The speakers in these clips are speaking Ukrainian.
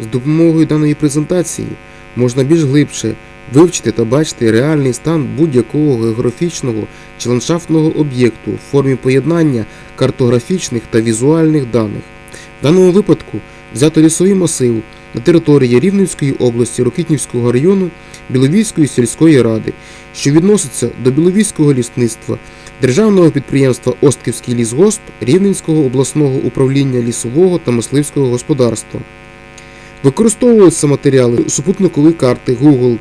З допомогою даної презентації можна більш глибше вивчити та бачити реальний стан будь-якого географічного чи ландшафтного об'єкту в формі поєднання картографічних та візуальних даних. В даному випадку взято лісовий масив на території Рівненської області Рокитнівського району Біловійської сільської ради, що відноситься до Біловійського лісництва, державного підприємства Остківський лісгосп Рівненського обласного управління лісового та мисливського господарства. Використовуються матеріали супутникової карти Google,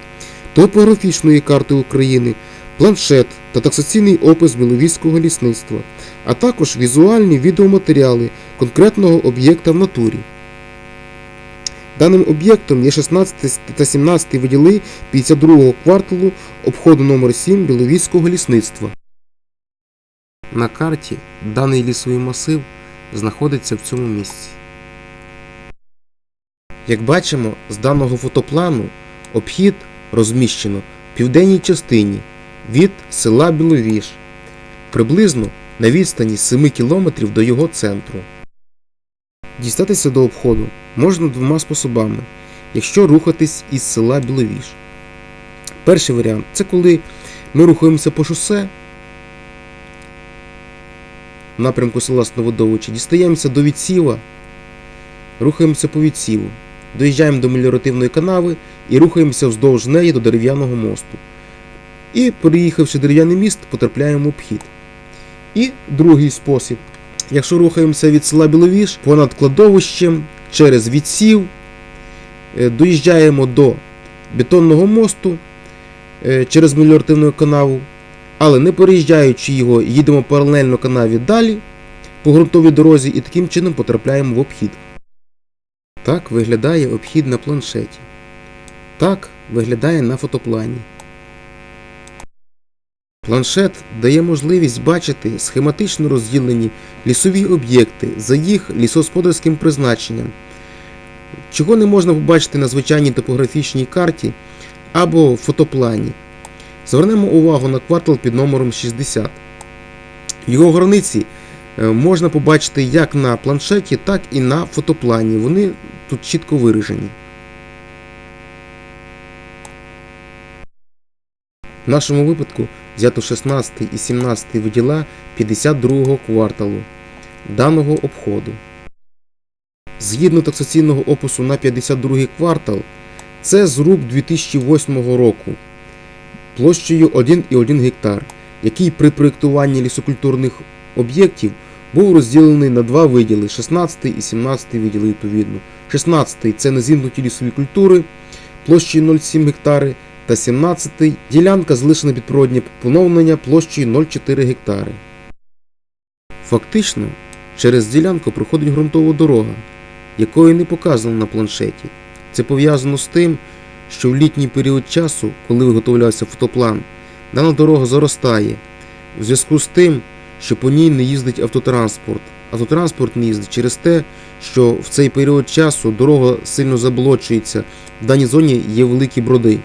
топографічної карти України, планшет та таксаційний опис Біловійського лісництва, а також візуальні відеоматеріали конкретного об'єкта в натурі. Даним об'єктом є 16 та 17 виділи 52 кварталу обходу номер 7 Біловійського лісництва. На карті даний лісовий масив знаходиться в цьому місці. Як бачимо, з даного фотоплану обхід розміщено в південній частині від села Біловіж, приблизно на відстані 7 км до його центру. Дістатися до обходу можна двома способами, якщо рухатись із села Біловіж. Перший варіант це коли ми рухаємося по шосе в напрямку села Сноводовичі, дістаємося до відсіва, рухаємося по відсіву, доїжджаємо до меліоративної канави і рухаємося вздовж неї до дерев'яного мосту. І, переїхавши дерев'яний міст, потрапляємо в обхід. І другий спосіб. Якщо рухаємося від села Біловіж понад кладовищем через відсів, е, доїжджаємо до бетонного мосту е, через меліоративну канаву, але не переїжджаючи його, їдемо паралельно канаві далі по ґрунтовій дорозі і таким чином потрапляємо в обхід. Так виглядає обхід на планшеті. Так виглядає на фотоплані. Планшет дає можливість бачити схематично розділені лісові об'єкти за їх лісогосподарським призначенням, чого не можна побачити на звичайній топографічній карті або фотоплані. Звернемо увагу на квартал під номером 60. Його границі можна побачити як на планшеті, так і на фотоплані. Вони тут чітко виражені. В нашому випадку взято 16 і 17 виділа 52 кварталу даного обходу. Згідно таксаційного опису на 52 квартал, це зруб 2008 року площею 1,1 гектар, який при проєктуванні лісокультурних об'єктів був розділений на два виділи 16 і 17 виділи відповідно. 16 це незімкнуті лісові культури площею 0,7 гектари та 17 ділянка залишена під природнє поновлення площею 0,4 гектари. Фактично, через ділянку проходить ґрунтова дорога, якої не показано на планшеті. Це пов'язано з тим, що в літній період часу, коли виготовлявся фотоплан, дана дорога заростає в зв'язку з тим, що по ній не їздить автотранспорт. Автотранспорт не їздить через те, що в цей період часу дорога сильно заблочується, в даній зоні є великі броди.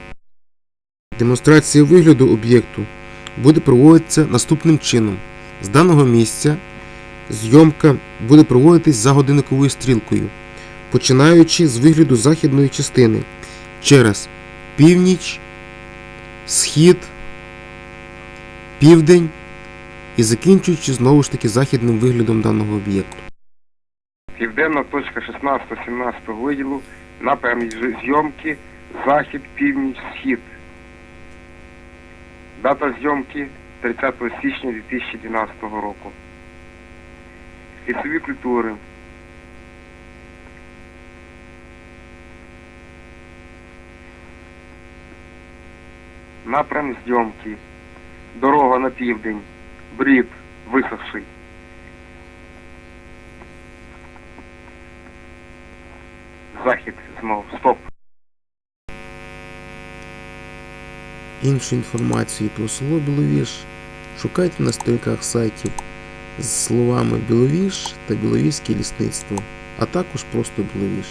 Демонстрація вигляду об'єкту буде проводитися наступним чином. З даного місця зйомка буде проводитись за годинниковою стрілкою, починаючи з вигляду західної частини через північ, схід, південь і закінчуючи знову ж таки західним виглядом даного об'єкту. Південна точка 16-17 виділу, напрямок з- зйомки, захід, північ, схід. Дата зйомки 30 січня 2012 року. Лісові культури. Напрям зйомки. Дорога на південь. Брід висохший. Захід знов. Стоп. Іншу інформацію про село Біловіж шукайте на сторінках сайтів з словами Біловіж та Біловізьке лісництво, а також просто Біловіж.